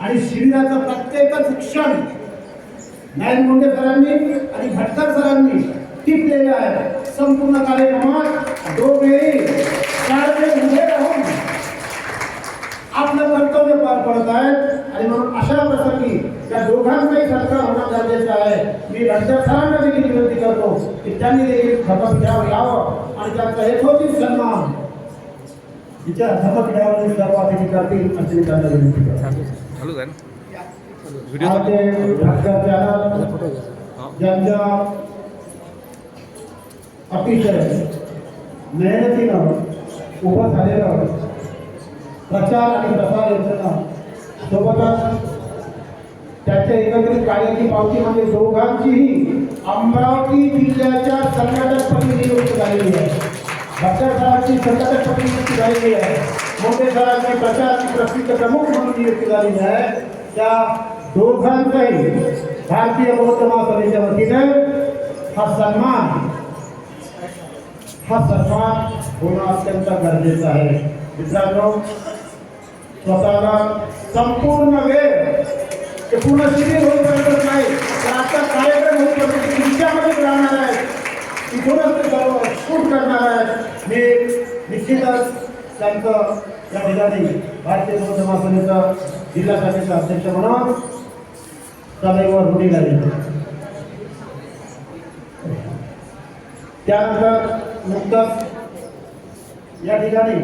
आणि शिबिराचं प्रत्येकच क्षण नाईक मुंडे सरांनी आणि भटकर सरांनी टिपलेलं आहे संपूर्ण कार्यक्रमात दोघेही सारखे उभे राहून आपलं कर्तव्य पार पडत आहेत आणि म्हणून अशा प्रसंगी त्या दोघांचाही सत्कार होणं गरजेचं आहे मी भटकर सरांना देखील विनंती करतो की त्यांनी देखील खबर घ्यावं यावं आणि त्यांचा यथोचित सन्मान. तिच्या धमकड्यावर सर्व त्यांना विनंती करतो. चालू आहे. ना? ज्यांच्या अतिशय मेहनतीनं उभं झालेलं प्रचार आणि प्रसार यंत्रणा सोबतच त्याच्या एकत्रित कार्याची पावती म्हणजे दोघांचीही अमरावती जिल्ह्याच्या संघटकपदी नियुक्ती झालेली आहे. भट्टर सरांची संघटकपदी नियुक्ती झालेली आहे मोठे सरांची प्रचाराची प्रसिद्ध प्रमुख म्हणून नियुक्ती झालेली आहे त्या दोघांचाही भारतीय बौद्ध महासभेच्या वतीने हा? सन्मान हा सन्मान होणं अत्यंत गरजेचं आहे मित्रांनो स्वतःला संपूर्ण वेळ ते पूर्ण शिबिर होईपर्यंत नाही तर आता कार्यक्रम होईपर्यंत तुमच्यामध्ये राहणार आहे तिथूनच ते सर्व शूट करणार आहे हे निश्चितच त्यांचं या ठिकाणी भारतीय बौद्ध महासभेचा जिल्हा सभेचा अध्यक्ष म्हणून सदैव रूढी लागेल त्यानंतर नुकतंच या ठिकाणी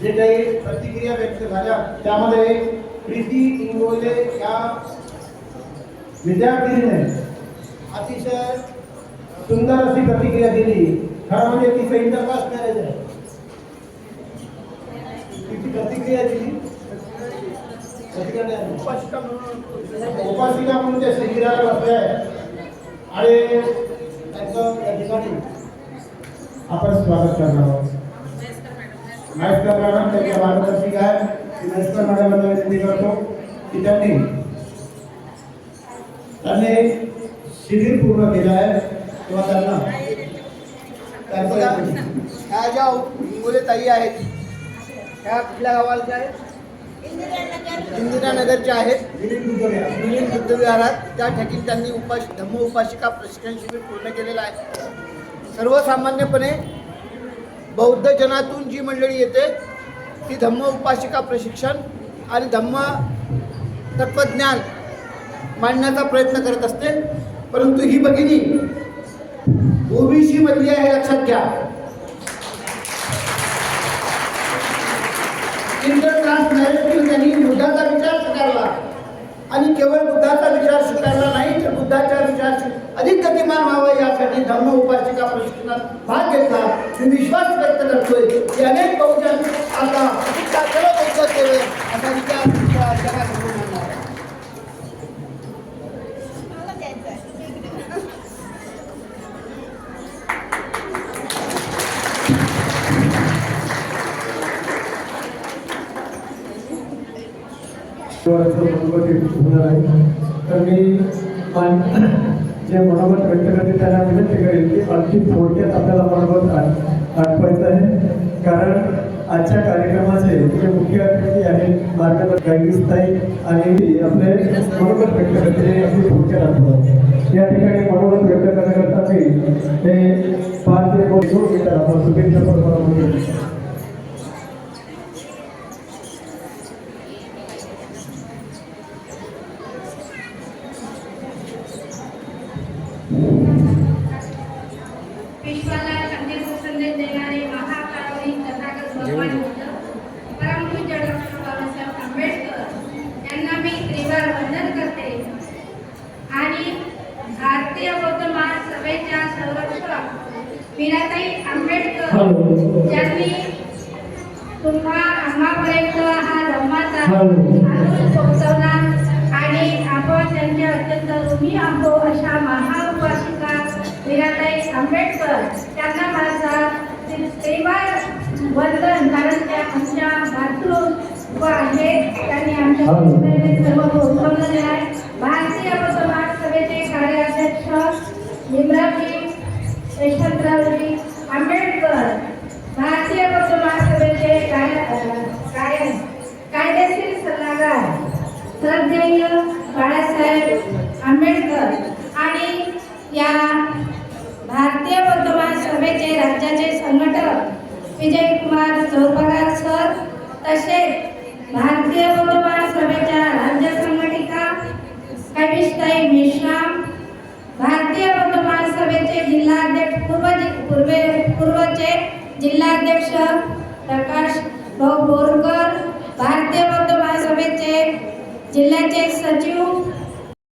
जे काही प्रतिक्रिया व्यक्त झाल्या त्यामध्ये प्रीती इंगोले या विद्यार्थिनीने अतिशय सुंदर अशी प्रतिक्रिया दिली. म्हणजे तिचं इंटरकास्ट मॅरेज आहे तिची प्रतिक्रिया दिली. उपासिका म्हणून त्या बसल्या आणि आपण स्वागत करणार आहोत मॅडम त्यांच्या मार्गदर्शिका आहे मॅडमला विनंती करतो की त्यांनी त्यांनी शिबिर पूर्ण केलं आहे तेव्हा त्यांना ह्या ज्या मुले ताई आहेत ह्या कुठल्या गावाच्या आहेत? इंदिरानगरच्या आहेत. मिलिंद बुद्धविहारात. त्या ठिकाणी त्यांनी उपास धम्म उपासिका प्रशिक्षण शिबिर पूर्ण केलेलं आहे. सर्वसामान्यपणे बौद्ध जनातून जी मंडळी येते ती धम्म उपासिका प्रशिक्षण आणि धम्म तत्वज्ञान मांडण्याचा प्रयत्न करत असते. परंतु ही भगिनी ओबीसी मधली आहे लक्षात घ्या मॅरेज त्यांनी बुद्धाचा विचार स्वीकारला. आणि केवळ बुद्धाचा विचार स्वीकारला नाही तर बुद्धाचा विचार अधिक गतिमान व्हावं यासाठी धम्म उपासिका प्रशिक्षणात भाग घेतला. मी विश्वास व्यक्त करतोय की अनेक बहुजन आता सर्व बौद्ध केले असा विचार त्या जगासमोर मांडणार आहे. होणार आहे तर मी मान- जे मनोगत व्यक्त करते त्यांना विनंती करेल की अगदी थोडक्यात आपल्याला मनोगत आठवायचं आहे कारण आजच्या कार्यक्रमाचे जे मुख्य अतिथी आहेत मार्गदर्शक गायकस्ताई आणि आपले मनोगत व्यक्त करते अगदी थोडक्यात आठवतात या ठिकाणी मनोगत व्यक्त करण्याकरता मी हे पाच ते दोन दोन आपण शुभेच्छा परंपरा विश्वाला मीराताई आंबेडकर हॅलो ज्यांनी तुम्हा आम्हापर्यंत हा धम्माचा पोहोचवला आणि आपण त्यांच्या अत्यंत ऋणी आहो अशा महाउपासिका मीराताई आंबेडकर. त्यांना माझा श्रीमान वंदन कारण त्या आमच्या मातृत्व आहेत त्यांनी आमच्या सर्व पोहोचवलेले आहे. भारतीय समाज सभेचे कार्याध्यक्ष भीमरावजी यशवंतरावजी आंबेडकर भारतीय पत्र महासभेचे कार्य कायदेशीर सल्लागार श्रद्धेय बाळासाहेब आंबेडकर आणि या भारतीय बौद्ध महासभेचे राज्याचे संघटक विजयकुमार चौपगार सर तसेच भारतीय बौद्ध सभेच्या राज्य संघटिका कविष्ताई मेश्राम भारतीय